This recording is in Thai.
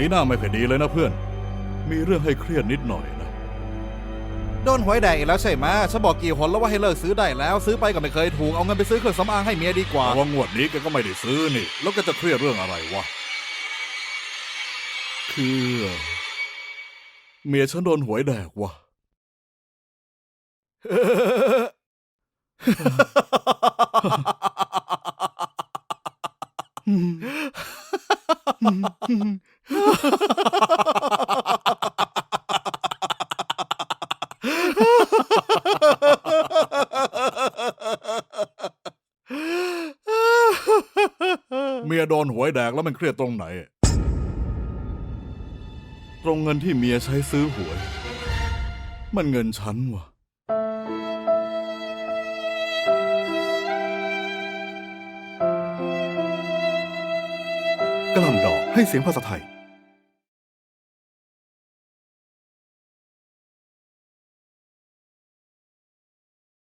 สีหน้าไม่ค่อยดีเลยนะเพื่อน มีเรื่องให้เครียดนิดหน่อยนะ โดนหวยแดกอีกแล้วใช่ไหมฉันบอกกี่หนแล้วว่าให้เลิกซื้อได้แล้ว ซื้อไปก็ไม่เคยถูก เอาเงินไปซื้อเครื่องสำอางให้เมียดีกว่า แต่ว่างวดนี้แกก็ไม่ได้ซื้อนี่ แล้วก็จะเครียดเรื่องอะไรวะ คือ เมียฉันโดนหวยแดกว่ะ เมียโดนหวยแดกแล้วมันเครียดตรงไหน ตรงเงินที่เมียใช้ซื้อหวย มันเงินฉันวะ กระหล่ำดอกให้เสียงภาษาไทย